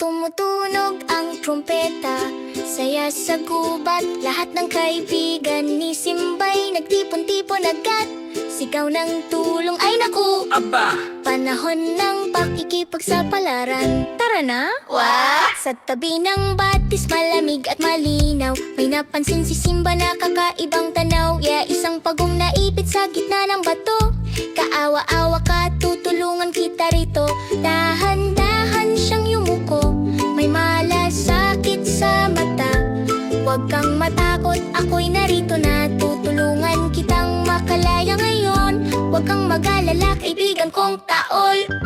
Tumutunog ang trumpeta Saya sa gubat. Lahat ng kaibigan ni Simbay Nagtipon-tipon agad. Sigaw ng tulong ay naku Aba! Panahon ng pakikipagsapalaran Tara na! What? Sa tabi ng batis malamig at malinaw. May napansin si Simba na kakaibang tanaw. Yeah, isang pagong naipit sa gitna ng bato. Kaawa-awa ka, tutulungan kita rito. Huwag kang matakot, ako'y narito na Tutulungan kitang makalaya ngayon. Huwag kang mag-alala, kaibigan kong taol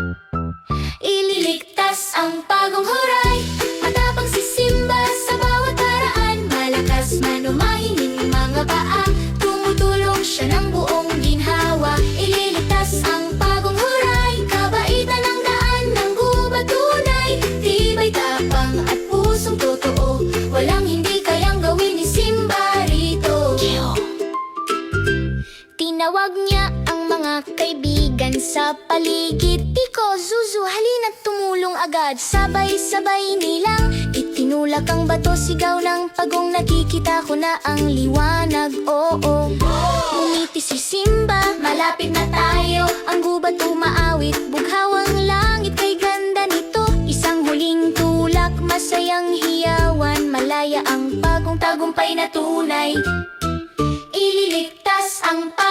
Tinawag niya ang mga kaibigan sa paligid. Piko, Zuzu, halina't tumulong agad. Sabay-sabay nilang itinulak ang bato. Sigaw ng pagong nakikita ko na ang liwanag. Oo, umiti si Simba Malapit na tayo, ang gubat umaawit Bughawang langit. Kay ganda nito Isang huling tulak, masayang hiyawan Malaya ang pagong tagumpay na tunay. Ililigtas ang pagong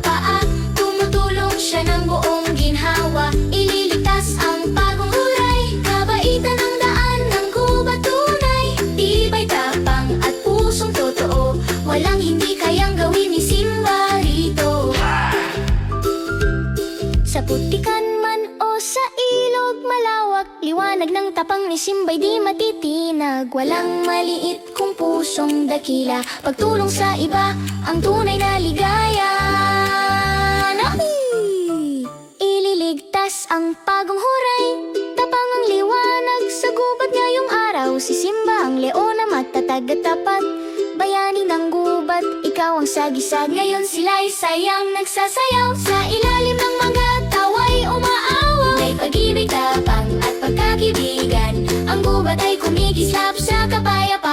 paa. Tumutulong siya ng buong ginhawa. Ililigtas ang pagong huray. Kabaitan ang daan ng gubat tunay Tibay tapang at pusong totoo? Walang hindi kayang gawin ni Simba rito. Sa putikan man o sa ilog malawak Liwanag ng tapang ni Simbay di matitinag. Walang maliit kung pusong dakila. Pagtulong sa iba ang tunay na ligaya gubat ngayong araw Si Simba ang leona matatag at tapat. Bayani ng gubat, ikaw ang sagisag. Ngayon sila'y sayang nagsasayaw. Sa ilalim ng mga tawa'y umaawa. May pag-ibig, tapang at pagkakibigan. Ang gubat ay kumikislap sa kapayapaan